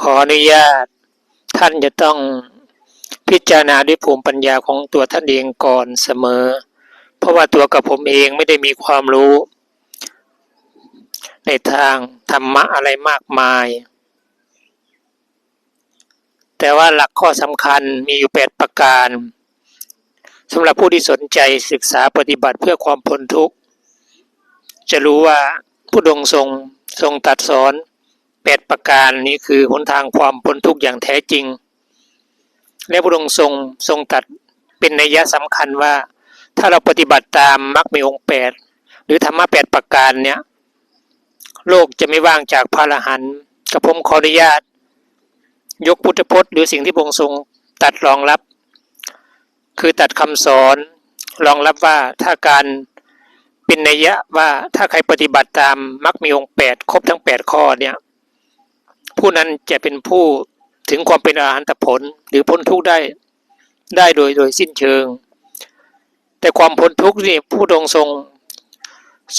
ขออนุญาต ท่านจะต้องพิจารณาด้วยภูมิปัญญาของตัวท่านเองก่อนเสมอ เพราะว่าตัวกับผมเองไม่ได้มีความรู้ ในทางธรรมะอะไรมากมาย แต่ว่าหลักข้อสำคัญมีอยู่แปดประการสำหรับผู้ที่สนใจศึกษาปฏิบัติเพื่อความพ้นทุกข์ จะรู้ว่าผู้ดงทรงทรงตัดสอน แปดประการนี้คือหนทางความพ้นทุกข์อย่างแท้จริง และพระองค์ทรงทรงตัดเป็นนัยยะสำคัญว่า ถ้าเราปฏิบัติตามมรรคมีองค์แปดหรือธรรมะแปดประการเนี้ยโลกจะไม่ว่างจากพระอรหันต์กับผมขออนุญาต ยกพุทธพจน์ หรือสิ่งที่พระองค์ทรงตัดรองรับ คือตัดคำสอนรองรับว่าถ้าการเป็นนัยยะว่าถ้าใครปฏิบัติตามมรรคมีองค์แปดครบทั้งแปดข้อเนี่ย ผู้นั้นจะเป็นผู้ถึงความเป็นอรหันตผลหรือพ้นทุกข์ได้ได้โดยโดยสิ้นเชิง แต่ความพ้นทุกข์นี่ผู้ทรงทรง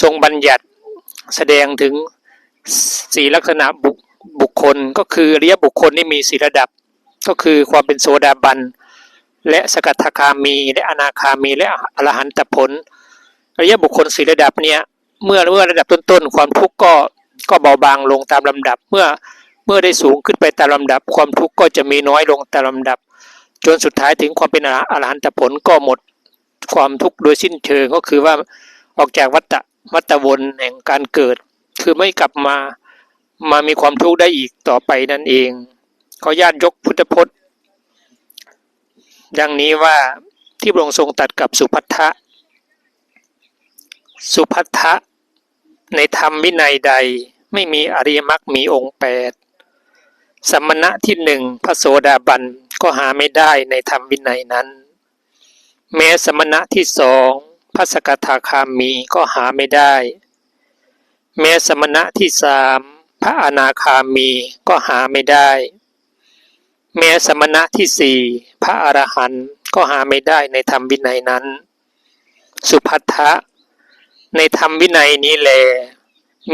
ทรงบัญญัติแสดงถึงสี่ลักษณะบุคบุคคลก็คืออริยบุคคลที่มีสี่ระดับ ก็คือความเป็นโสดาบัน และสกทาคามี และอนาคามี และอรหันตผลอริยบุคคลสี่ระดับเนี่ยเมื่อเมื่อระดับต้นๆ ความทุกข์ก็ก็เบาบางลงตามลำดับ เมื่อ เมื่อได้สูงขึ้นไปตามลำดับ ความทุกข์ก็จะมีน้อยลงตามลำดับ จนสุดท้ายถึงความเป็นอรหันตผลก็หมดความทุกข์โดยสิ้นเชิงก็คือว่าออกจากวัฏวัฏวนแห่งการเกิด คือไม่กลับมามามีความทุกข์ได้อีกต่อไปนั่นเองขอญาตยกพุทธพจน์ดังนี้ว่าที่พระองค์ทรงตัดกับสุพัทธะสุพัทธะในธรรมวินัยใดไม่มีอริยมรรคมีองค์แปด สมณะที่หนึ่งพระโสดาบันก็หาไม่ได้ในธรรมวินัยนั้น แม้สมณะที่สองพระสกทาคามีก็หาไม่ได้ แม้สมณะที่สามพระอนาคามีก็หาไม่ได้ แม้สมณะที่สี่พระอรหันต์ก็หาไม่ได้ในธรรมวินัยนั้น สุพัทธะในธรรมวินัยนี้แล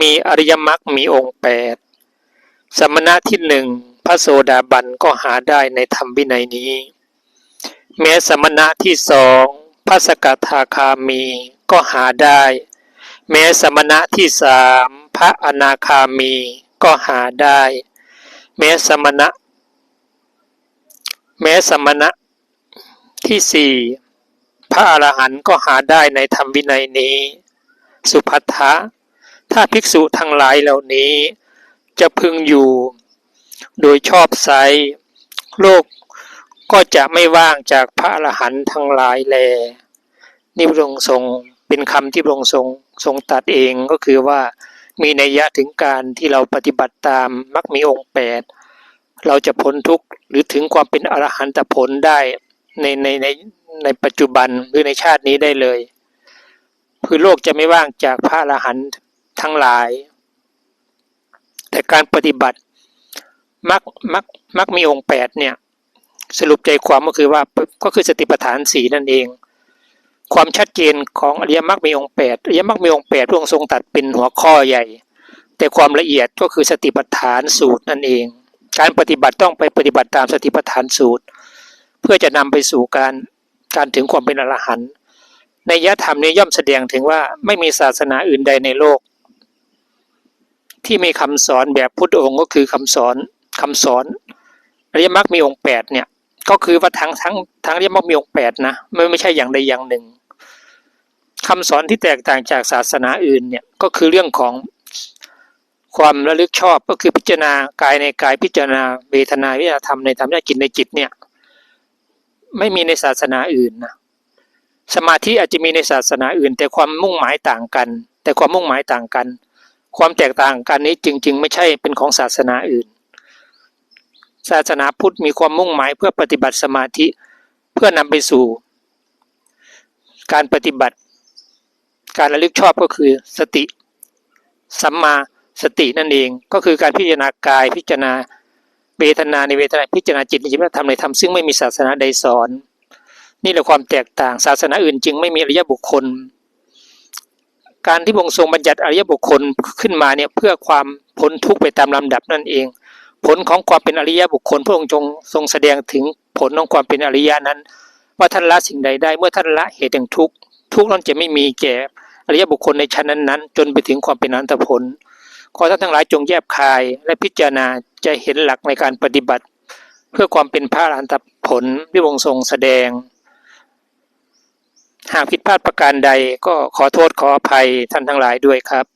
มีอริยมรรคมีองค์แปดสมณะที่หนึ่ง พระโสดาบันก็หาได้ในธรรมวินัยนี้ แม้สมณะที่สองพระสกทาคามีก็หาได้ แม้สมณะที่สามพระอนาคามีก็หาได้ แม้สมณะ แม้สมณะที่สี่พระอรหันต์ก็หาได้ในธรรมวินัยนี้ สุภัททะถ้าภิกษุทั้งหลายเหล่านี้ จะพึงอยู่ โดยชอบไซโลกก็จะไม่ว่างจากพระอรหันต์ทั้งหลายแลนี่พระองค์ทรงเป็นคำที่พระองค์ทรงทรงตัดเองก็คือว่ามีนัยยะถึงการที่เราปฏิบัติตามมักมีองค์แปดเราจะพ้นทุกข์หรือถึงความเป็นอรหันตผลได้ในในในในปัจจุบันหรือในชาตินี้ได้เลย คือโลกจะไม่ว่างจากพระอรหันต์ทั้งหลาย แต่การปฏิบัติ มักมักมักมีองค์แปดเนี่ย สรุปใจความก็คือว่าก็คือสติปัฏฐานสีนั่นเอง ความชัดเจนของอริยมรรคมีองค์แปดอริยมรรคมีองค์แปดพระองค์ทรงตัดเป็นหัวข้อใหญ่ แต่ความละเอียดก็คือสติปัฏฐานสูตรนั่นเอง การปฏิบัติต้องไปปฏิบัติตามสติปัฏฐานสูตร เพื่อจะนำไปสู่การการถึงความเป็นอรหันต์ในยธรรมนี้ย่อมแสดงถึงว่าไม่มีศาสนาอื่นใดในโลก ที่มีคำสอนแบบพุทธองค์ก็คือคำสอน คำสอนอริยมรรคมีองค์แปดเนี่ย ก็คือว่าทั้งทั้งทั้งอริยมรรคมีองค์แปดนะไม่ไม่ใช่อย่างใดอย่างหนึ่งคำสอนที่แตกต่างจากศาสนาอื่นเนี่ยก็คือเรื่องของความระลึกชอบก็คือพิจารณากายในกายพิจารณาเวทนาวิญญาธรรมในธรรมญาจิตในจิตเนี่ยไม่มีในศาสนาอื่นนะสมาธิอาจจะมีในศาสนาอื่น แต่ความมุ่งหมายต่างกัน แต่ความมุ่งหมายต่างกัน ความแตกต่างกันนี้จริง ๆ ไม่ใช่เป็นของศาสนาอื่น ศาสนาพุทธมีความมุ่งหมายเพื่อปฏิบัติสมาธิเพื่อนำไปสู่ การปฏิบัติ การระลึกชอบก็คือสติ สัมมาสตินั่นเองก็คือการพิจารณากายพิจารณาเวทนาในเวทนาพิจารณาจิตในจิตธรรมในธรรมซึ่งไม่มีศาสนาใดสอน นี่แหละความแตกต่างศาสนาอื่นจึงไม่มีอริยบุคคล การที่พระองค์ทรงบัญญัติอริยบุคคลขึ้นมาเนี่ยเพื่อความพ้นทุกข์ไปตามลำดับนั่นเอง ผลของความเป็นอริยบุคคล พระองค์ทรงทรงแสดงถึงผลของความเป็นอริยนั้น ว่าท่านละสิ่งใดได้เมื่อท่านละเหตุแห่งทุกข์ทุกข์นั้นจะไม่มีแก่อริยบุคคลในชั้นนั้นๆ จนไปถึงความเป็นอนันตผล ขอท่านทั้งหลายจงแยบคายและพิจารณาจะเห็นหลักในการปฏิบัติ เพื่อความเป็นพระอรหันตผลที่องค์ทรงแสดง หากผิดพลาดประการใดก็ขอโทษขออภัยท่านทั้งหลายด้วยครับ